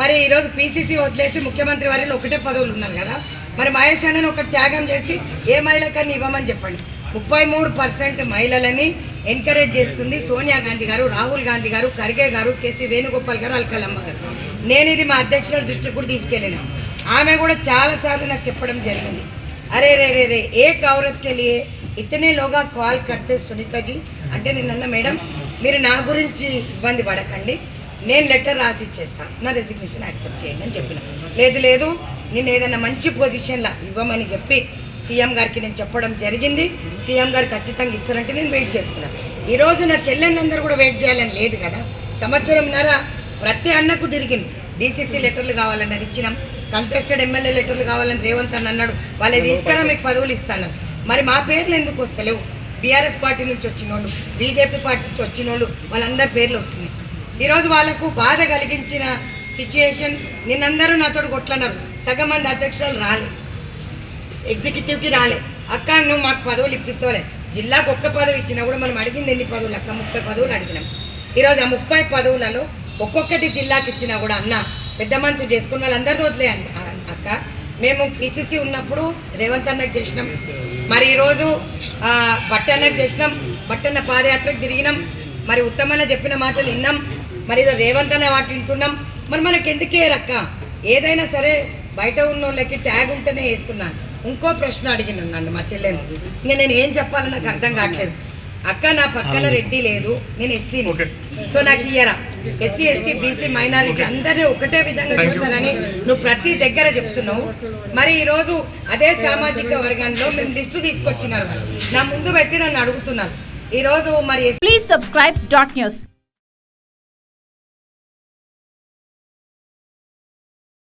మరి ఈరోజు పీసీసీ వదిలేసి ముఖ్యమంత్రి వారిలో ఒకటే పదవులు ఉన్నారు కదా? మరి మహేష్ అన్నని ఒక త్యాగం చేసి ఏ మహిళకన్నా ఇవ్వమని చెప్పండి. ముప్పై మూడు పర్సెంట్ మహిళలని ఎంకరేజ్ చేస్తుంది సోనియా గాంధీ గారు రాహుల్ గాంధీ గారు ఖర్గే గారు కేసీ వేణుగోపాల్ గారు అల్కలమ్మ గారు. నేను ఇది మా అధ్యక్షుల దృష్టికి కూడా తీసుకెళ్ళిన. ఆమె కూడా చాలాసార్లు నాకు చెప్పడం జరిగింది. అరే రే రే రే ఏ కౌరత్కెళ్ళి ఇతనే లోగా కాల్ కడితే సునీతాజీ అంటే నిన్న మేడం మీరు నా గురించి ఇబ్బంది పడకండి. నేను లెటర్ రాసి ఇచ్చేస్తాను నా రెసిగ్నేషన్ యాక్సెప్ట్ చేయండి అని చెప్పిన. లేదు లేదు నేను ఏదైనా మంచి పొజిషన్లో ఇవ్వమని చెప్పి సీఎం గారికి నేను చెప్పడం జరిగింది. సీఎం గారు ఖచ్చితంగా ఇస్తారంటే నేను వెయిట్ చేస్తున్నాను ఈరోజు నా చెల్లెళ్ళందరూ కూడా వెయిట్ చేయాలని లేదు కదా. సంవత్సరంన్నర ప్రతి అన్నకు తిరిగింది. డీసీసీ లెటర్లు కావాలన్నారు ఇచ్చినాం. కంటెస్టెడ్ ఎమ్మెల్యే లెటర్లు కావాలని రేవంత్ అని అన్నాడు. వాళ్ళే తీసుకురా మీకు పదవులు ఇస్తాను మరి మా పేర్లు ఎందుకు వస్తలేవు? బీఆర్ఎస్ పార్టీ నుంచి వచ్చిన వాళ్ళు బీజేపీ పార్టీ నుంచి వచ్చిన వాళ్ళు వాళ్ళందరి పేర్లు వస్తున్నాయి. ఈరోజు వాళ్ళకు బాధ కలిగించిన సిచ్యుయేషన్ నిన్నందరూ నాతో కొట్లన్నారు సగం మంది అధ్యక్షులు రాలే. ఎగ్జిక్యూటివ్కి రాలే. అక్క నువ్వు మాకు పదవులు ఇప్పిస్తావులే. జిల్లాకు ఒక్క పదవి ఇచ్చినా కూడా మనం అడిగింది ఎన్ని పదవులు? అక్క ముప్పై పదవులు అడిగినాం. ఈరోజు ఆ ముప్పై పదవులలో ఒక్కొక్కటి జిల్లాకి ఇచ్చినా కూడా అన్న పెద్ద మనసు చేసుకున్న వాళ్ళందరితో వదిలే అక్క. మేము పిసిసి ఉన్నప్పుడు రేవంత్ అన్నకు చేసినాం. మరి ఈరోజు బట్టన్నకు చేసినాం. బట్టన్న పాదయాత్రకు తిరిగినాం. మరి ఉత్తమన్న చెప్పిన మాటలు విన్నాం. మరి ఏదో రేవంత్ అనే వాటి వింటున్నాం. మరి మనకి ఎందుకే రక్క? ఏదైనా సరే బయట ఉన్న వాళ్ళకి ట్యాగ్ ఉంటేనే వేస్తున్నాను. ఇంకో ప్రశ్న అడిగిన నన్ను మా చెల్లెను. ఇంకా నేను ఏం చెప్పాలో నాకు అర్థం కావట్లేదు. అక్క నా పక్కన రెడ్డి లేదు. నేను ఎస్సీ సో నాకు ఇయ్యరా? ఎస్సీ ఎస్టీ బీసీ మైనారిటీ అందరినీ ఒకటే విధంగా చూస్తారని నువ్వు ప్రతి దగ్గర చెప్తున్నావు. మరి ఈరోజు అదే సామాజిక వర్గంలో మేము లిస్టు తీసుకొచ్చినారు. నా ముందు పెట్టి నన్ను అడుగుతున్నారు. ఈరోజు మరి Please subscribe dot news.